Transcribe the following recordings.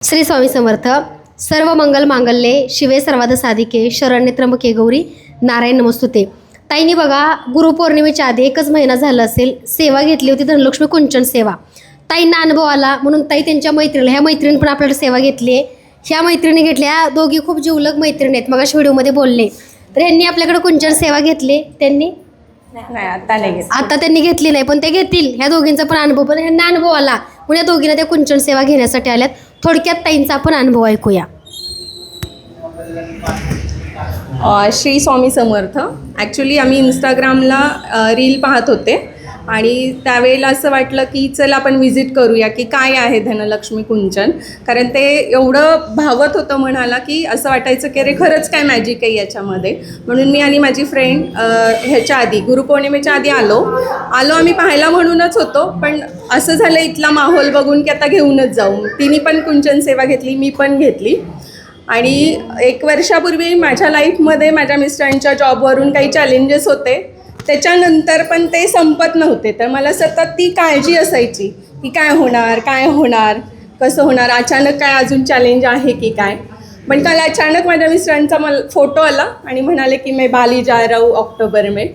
श्री स्वामी समर्थ सर्व मंगल मांगल्ये शिवे सर्वाद साधिके शरण्य त्र्यंबके गौरी नारायण नमस्तुते. ताईने बघा गुरुपौर्णिमेच्या आधी एकच महिना झाला असेल सेवा घेतली होती धनलक्ष्मी कुंचन सेवा. ताईंना अनुभव आला म्हणून ताई त्यांच्या मैत्रिणी ह्या मैत्रिणी पण आपल्याला सेवा घेतली आहे. ह्या मैत्रिणी घेतल्या दोघी खूप जीवलग मैत्रिणी आहेत मग व्हिडिओमध्ये बोलले. तर यांनी आपल्याकडे कुंचन सेवा घेतली त्यांनी? आता त्यांनी घेतली नाही पण ते घेतील ह्या दोघींचा पण अनुभव. पण ह्यांना अनुभव आला म्हणून या दोघींना त्या कुंचन सेवा घेण्यासाठी आल्यात. थोडक्यात ताईंचा आपण अनुभव ऐकूया. श्री स्वामी समर्थ. ॲक्च्युली आम्ही इंस्टाग्रामला रील पाहत होते. आणि त्यावेळेला असं वाटलं की चल आपण व्हिजिट करूया की काय आहे धनलक्ष्मी कुंचन. कारण ते एवढं भावत होतं म्हणाला की असं वाटायचं की अरे खरंच काय मॅजिक आहे याच्यामध्ये. म्हणून मी आणि माझी फ्रेंड ह्याच्या आधी गुरुपौर्णिमेच्या आधी आलो. आलो आम्ही पाहायला म्हणूनच होतो पण असं झालं इथला माहोल बघून की आता घेऊनच जाऊ. तिने पण कुंचन सेवा घेतली मी पण घेतली. आणि एक वर्षापूर्वी माझ्या लाईफमध्ये माझ्या मिस्टरांच्या जॉबवरून काही चॅलेंजेस होते. त्याच्यानंतर पण ते संपत नव्हते. तर मला सतत ती काळजी असायची की काय होणार काय होणार कसं होणार अचानक काय अजून चॅलेंज आहे की काय? पण काल अचानक माझ्या मिस्टरांचा मला फोटो आला आणि म्हणाले की मी बाली जा राहू ऑक्टोबर मे.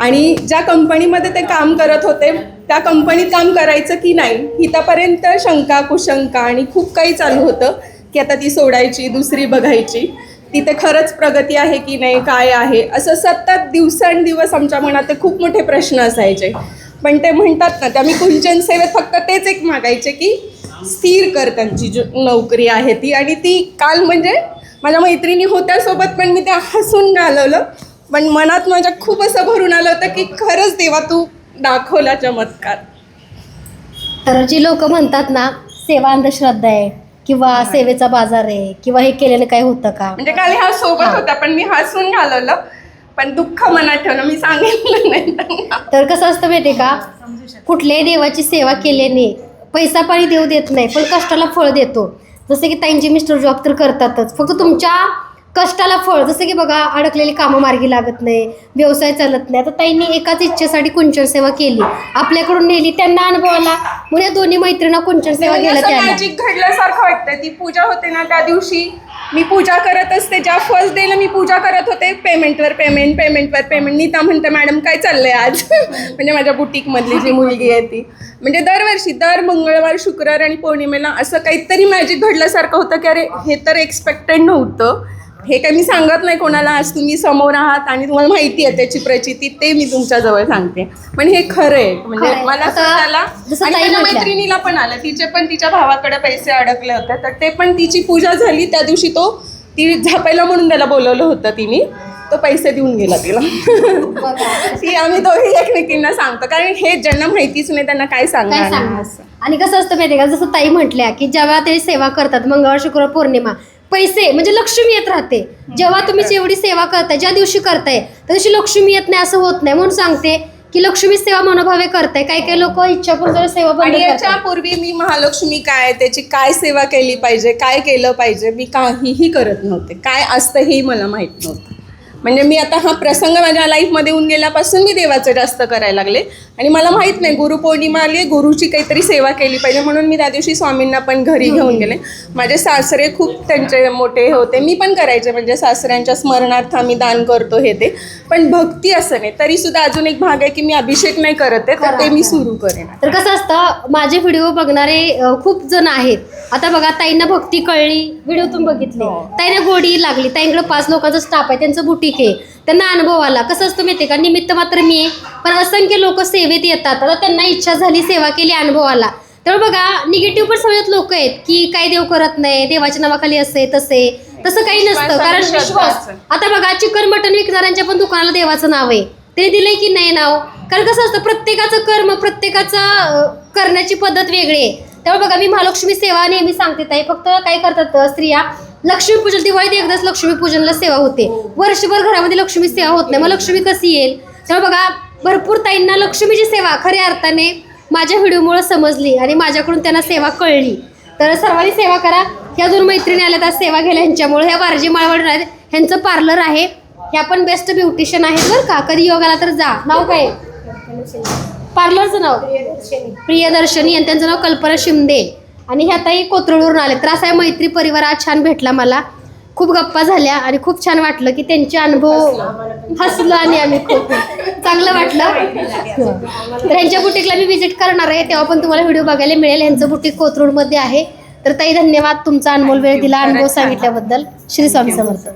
आणि ज्या कंपनीमध्ये ते काम करत होते त्या कंपनीत काम करायचं की नाही हितापर्यंत शंका कुशंका आणि खूप काही चालू होतं की आता ती सोडायची दुसरी बघायची. तिथे खरंच प्रगती आहे की नाही काय आहे? असं सतत दिवसेंदिवस आमच्या मनात ते खूप मोठे प्रश्न असायचे. पण ते म्हणतात ना त्या मी कुंचन सेवेत फक्त तेच एक मागायचे की स्थिर कर त्यांची जो नोकरी आहे ती. आणि ती काल म्हणजे माझ्या मैत्रिणी होत्या सोबत पण मी त्या हसून घालवलं. पण मनात माझ्या खूप असं भरून आलं होतं की खरंच देवा तू दाखवला चमत्कार तर जी लोक म्हणतात ना सेवा अंधश्रद्धा आहे. किंवा सेवेचा बाजार आहे किंवा हे केलेलं काय होतं का? म्हणजे काल ह्या सोबत होत्या पण मी हसून घालवलं. पण दुःख मनात ठेवलं मी सांगितलं नाही. तर कसं असतं माहिती का? कुठल्याही देवाची सेवा केल्याने पैसा पाणी देऊ देत नाही पण कष्टाला फळ देतो. जसे की ताईंचे मिस्टर जॉब तर करतातच. फक्त तुमच्या कष्टाला फळ जसं की बघा अडकलेली कामं मार्गी लागत नाही व्यवसाय चालत नाही. आता ताईंनी एकाच इच्छेसाठी कुंचन सेवा केली. आपल्याकडून नेली त्यांना अनुभव आला. म्हणून या दोन्ही मैत्रिणींना कुंचन सेवा म्हणजे घ्यायला असं त्या आल्या. मॅजिक घडल्यासारखं वाटतं ती पूजा होते ना त्या दिवशी. मी पूजा करत असते ज्या फर्स्ट डेला मी पूजा करत होते पेमेंटवर पेमेंट पेमेंटवर पेमेंट नीता म्हणते मॅडम काय चाललंय आज? म्हणजे माझ्या बुटीकमधली जी मुलगी आहे ती. म्हणजे दरवर्षी दर मंगळवार शुक्रवार आणि पौर्णिमेला असं काहीतरी मॅजिक घडल्यासारखं होतं की अरे हे तर एक्सपेक्टेड नव्हतं. हे काही मी सांगत नाही कोणाला. आज तुम्ही समोर आहात आणि तुम्हाला माहिती आहे त्याची प्रचिती ते मी तुमच्याजवळ सांगते. पण हे खरं आहे. म्हणजे. मला आता स्वतःला जसं आणि ताई माझ्या म्हटल्या. मैत्रिणीला पण आलं. तिचे पण तिच्या भावाकडे पैसे अडकले होते. तर ते पण तिची पूजा झाली. त्या दिवशी तो ती झापायला म्हणून त्याला बोलवलं होतं तिने. तो पैसे देऊन गेला तिला. ती आम्ही दोघी एकमेकींना सांगतो. कारण हे ज्यांना माहितीच नाही त्यांना काय काय सांगणार? सांगणार आणि कसं असतं माहिती का? जसं ताई म्हटल्या की जेव्हा ते सेवा करतात मंगळवार शुक्रवार पौर्णिमा पैसे म्हणजे लक्ष्मी येत राहते. जेव्हा तुम्ही जेवढी सेवा करताय ज्या दिवशी करताय त्या दिवशी लक्ष्मी येत नाही असं होत नाही. म्हणून सांगते की लक्ष्मी सेवा मनोभावे करताय. काही काही लोक इच्छा करून जरा सेवा बंद आणि करतात. याच्यापूर्वी मी महालक्ष्मी काय त्याची काय सेवा केली पाहिजे काय केलं पाहिजे मी काहीही करत नव्हते. काय असतं हेही मला माहीत नव्हतं. म्हणजे मी आता हा प्रसंग माझ्या लाईफमध्ये येऊन गेल्यापासून मी देवाचं जास्त करायला लागले. आणि मला माहीत नाही गुरुपौर्णिमा आली गुरुची काहीतरी सेवा केली पाहिजे म्हणून मी त्या दिवशी स्वामींना पण घरी घेऊन गेले. माझे सासरे खूप त्यांचे मोठे होते. मी पण करायचे म्हणजे सासऱ्यांच्या स्मरणार्थ आम्ही दान करतो हे ते. पण भक्ती असं नाही तरी सुद्धा अजून एक भाग आहे की मी अभिषेक नाही करत आहे तर ते मी सुरू करेन. तर कसं असतं माझे व्हिडिओ बघणारे खूप जण आहेत. आता बघा ताईंना भक्ती कळली व्हिडिओ तुम्ही बघितले. हो. ताईंना गोडी लागली. ताईंकडे पाच लोकांचा स्टाफ आहे त्यांचं बुटीक आहे. त्यांना अनुभव आला. कसं असतं माहितीये का? निमित्त मात्र मी आहे. पण असंख्य लोक सेवेत येतात. आता त्यांना इच्छा झाली सेवा केली अनुभव आला. तर बघा निगेटिव्ह पण समजत लोक आहेत की काय देव करत नाही देवाच्या नावाखाली असे तसे. तसं काही नसतं. कारण विश्वास. आता बघा चिकन मटन विकणाऱ्यांच्या पण दुकानाला देवाचं नाव आहे. ते दिलंय की नाही नाव? कारण कसं असतं प्रत्येकाचं कर्म प्रत्येकाचं करण्याची पद्धत वेगळी आहे. त्यामुळे बघा मी महालक्ष्मी सेवा नेहमी सांगते ताई. फक्त काय करतात स्त्रिया लक्ष्मीपूजन दिवाळीत एकदाच लक्ष्मीपूजनला सेवा होते. वर्षभर घरामध्ये लक्ष्मी सेवा होत नाही. मग लक्ष्मी कशी येईल? त्यामुळे बघा भरपूर ताईंना लक्ष्मीची सेवा खऱ्या अर्थाने माझ्या व्हिडिओमुळे समजली आणि माझ्याकडून त्यांना सेवा कळली. तर सर्वांनी सेवा करा. ह्या दोन मैत्रिणी आल्या त्या सेवा गेल्या ह्यांच्यामुळे. ह्या वारजी माळवड आहेत. ह्यांचं पार्लर आहे. ह्या पण बेस्ट ब्युटिशियन आहेत बरं का. कधी योग आला तर जा. नाव काय? पार्लरचं नाव? प्रियदर्शनी. आणि त्यांचं नाव कल्पना शिंदे. आणि ह्या ताई कोथरूडवरून आले. तर असा मैत्री परिवार आज छान भेटला मला. खूप गप्पा झाल्या आणि खूप छान वाटलं की त्यांचे अनुभव हसलो आणि आम्ही खूप. चांगलं वाटलं. तर ह्यांच्या बुटीकला मी व्हिजिट करणार आहे. तेव्हा पण तुम्हाला व्हिडिओ बघायला मिळेल. ह्यांचं बुटीक कोथरूडमध्ये आहे. तर ताई धन्यवाद तुमचा अनमोल वेळ दिला अनुभव सांगितल्याबद्दल. श्री स्वामी समर्थ.